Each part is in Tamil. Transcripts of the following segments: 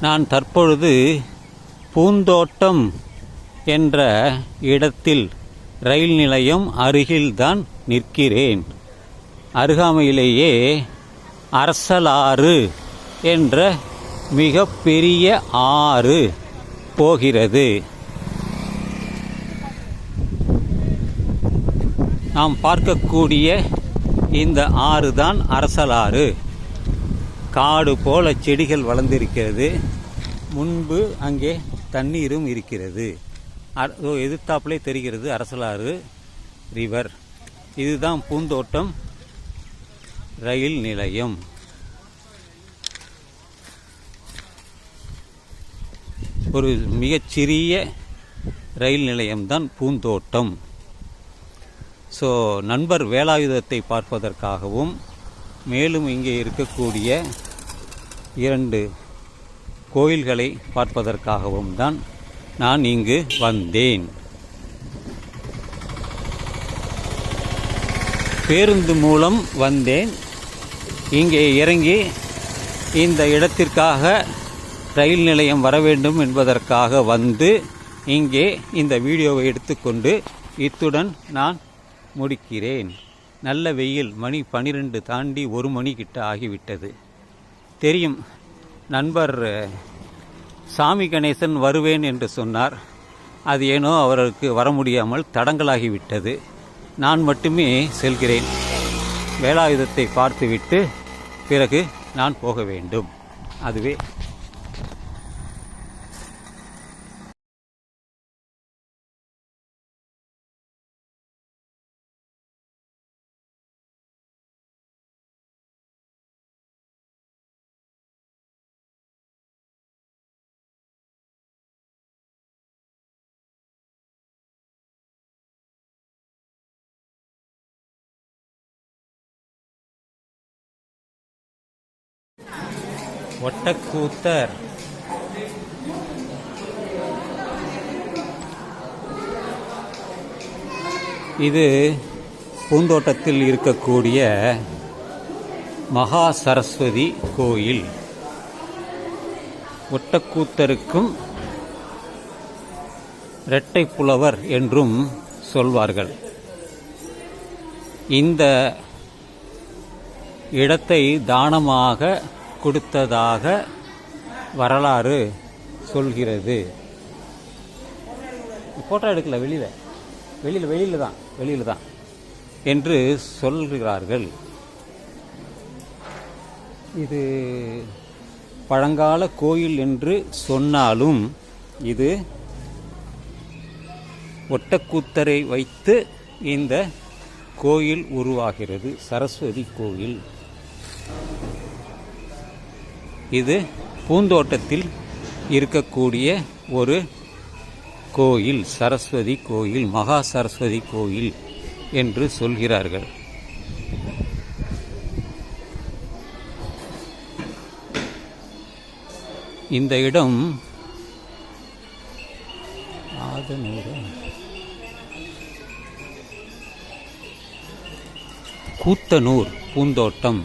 நான் தற்பொழுது பூந்தோட்டம் என்ற இடத்தில் ரயில் நிலையம் அருகில்தான் நிற்கிறேன். அருகாமையிலேயே அரசலாறு என்ற மிக பெரிய ஆறு போகிறது. நாம் பார்க்கக்கூடிய இந்த ஆறு தான் அரசலாறு. காடு போல செடிகள் வளர்ந்திருக்கிறது. முன்பு அங்கே தண்ணீரும் இருக்கிறது. அ- எதிர்த்தாப்புலே தெரிகிறது அரசலாறு ரிவர் இதுதான் பூந்தோட்டம் ரயில் நிலையம். ஒரு மிகச்சிறிய ரயில் நிலையம்தான் பூந்தோட்டம். ஸோ நண்பர் வேலாயுதத்தை பார்ப்பதற்காகவும் மேலும் இங்கே இருக்கக்கூடிய இரண்டு கோயில்களை பார்ப்பதற்காகவும் தான் நான் இங்கு வந்தேன். பேருந்து மூலம் வந்தேன். இங்கே இறங்கி இந்த இடத்திற்காக ரயில் நிலையம் வர வேண்டும் என்பதற்காக வந்து இங்கே இந்த வீடியோவை எடுத்துக்கொண்டு இத்துடன் நான் முடிக்கிறேன். நல்ல வெயில் மணி பனிரெண்டு தாண்டி ஒரு மணி கிட்ட ஆகிவிட்டது. தெரியும். நண்பர் சாமி கணேசன் வருவேன் என்று சொன்னார். அது ஏனோ அவருக்கு வர முடியாமல் தடங்கலாகிவிட்டது. நான் மட்டுமே செல்கிறேன். வேலாயுதத்தை பார்த்துவிட்டு பிறகு நான் போக வேண்டும். அதுவே. ஒட்டக்கூத்தர். இது பூந்தோட்டத்தில் இருக்கக்கூடிய மகா சரஸ்வதி கோயில். ஒட்டக்கூத்தருக்கும் இரட்டை புலவர் என்றும் சொல்வார்கள். இந்த இடத்தை தானமாக கொடுத்ததாக வரலாறு சொல்கிறது. ஃபோட்டோ எடுக்கல வெளியில். வெளியில் வெளியில் தான் வெளியில் தான். என்று சொல்கிறார்கள். இது பழங்கால கோயில் என்று சொன்னாலும் இது ஒட்டக்கூத்தரை வைத்து இந்த கோயில் உருவாகிறது சரஸ்வதி கோயில். இது பூந்தோட்டத்தில் இருக்கக்கூடிய ஒரு கோயில் சரஸ்வதி கோயில் மகா சரஸ்வதி கோயில் என்று சொல்கிறார்கள். இந்த இடம் கூத்தனூர் பூந்தோட்டம்.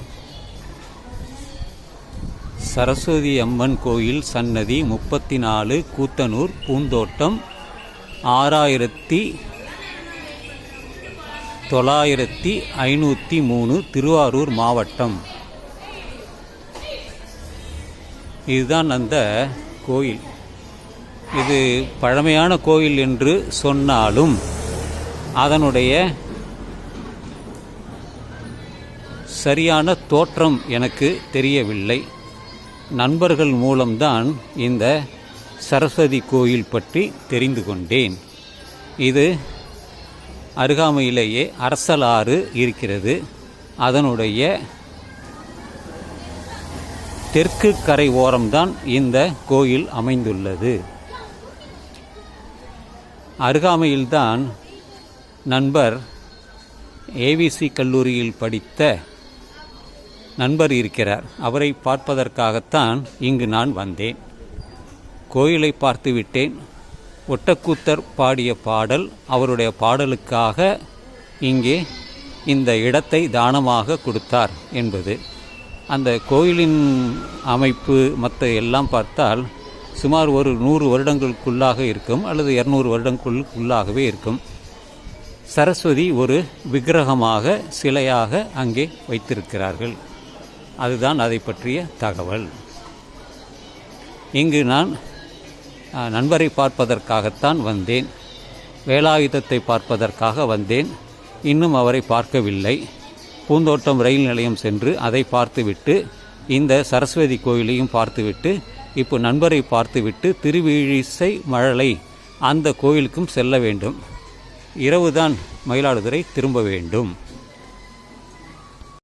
சரஸ்வதி அம்மன் கோயில் சன்னதி முப்பத்தி நாலு கூத்தனூர் பூந்தோட்டம் ஆறாயிரத்தி தொள்ளாயிரத்தி ஐநூற்றி மூணு திருவாரூர் மாவட்டம். இதுதான் அந்த கோயில். இது பழமையான கோயில் என்று சொன்னாலும் அதனுடைய சரியான தோற்றம் எனக்கு தெரியவில்லை. நண்பர்கள் மூலம்தான் இந்த சரஸ்வதி கோயில் பற்றி தெரிந்து கொண்டேன். இது அருகாமையிலேயே அரசலாறு இருக்கிறது. அதனுடைய தெற்கு கரை ஓரம்தான் இந்த கோயில் அமைந்துள்ளது. அருகாமையில்தான் நண்பர் ஏவிசி கல்லூரியில் படித்த நண்பர் இருக்கிறார். அவரை பார்ப்பதற்காகத்தான் இங்கு நான் வந்தேன். கோயிலை பார்த்து விட்டேன். ஒட்டக்கூத்தர் பாடிய பாடல் அவருடைய பாடலுக்காக இங்கே இந்த இடத்தை தானமாக கொடுத்தார் என்பது. அந்த கோயிலின் அமைப்பு மற்ற எல்லாம் பார்த்தால் சுமார் ஒரு நூறு வருடங்களுக்குள்ளாக இருக்கும் அல்லது இரநூறு வருடங்களுக்குள்ளாகவே இருக்கும். சரஸ்வதி ஒரு விக்கிரகமாக சிலையாக அங்கே வைத்திருக்கிறார்கள். அதுதான் அதை பற்றிய தகவல். இங்கு நான் நண்பரை பார்ப்பதற்காகத்தான் வந்தேன். வேலாயுதத்தை பார்ப்பதற்காக வந்தேன். இன்னும் அவரை பார்க்கவில்லை. பூந்தோட்டம் ரயில் நிலையம் சென்று அதை பார்த்துவிட்டு இந்த சரஸ்வதி கோயிலையும் பார்த்துவிட்டு இப்போ நண்பரை பார்த்துவிட்டு திருவிழிசை மழலை அந்த கோயிலுக்கும் செல்ல வேண்டும். இரவுதான் மயிலாடுதுறை திரும்ப வேண்டும்.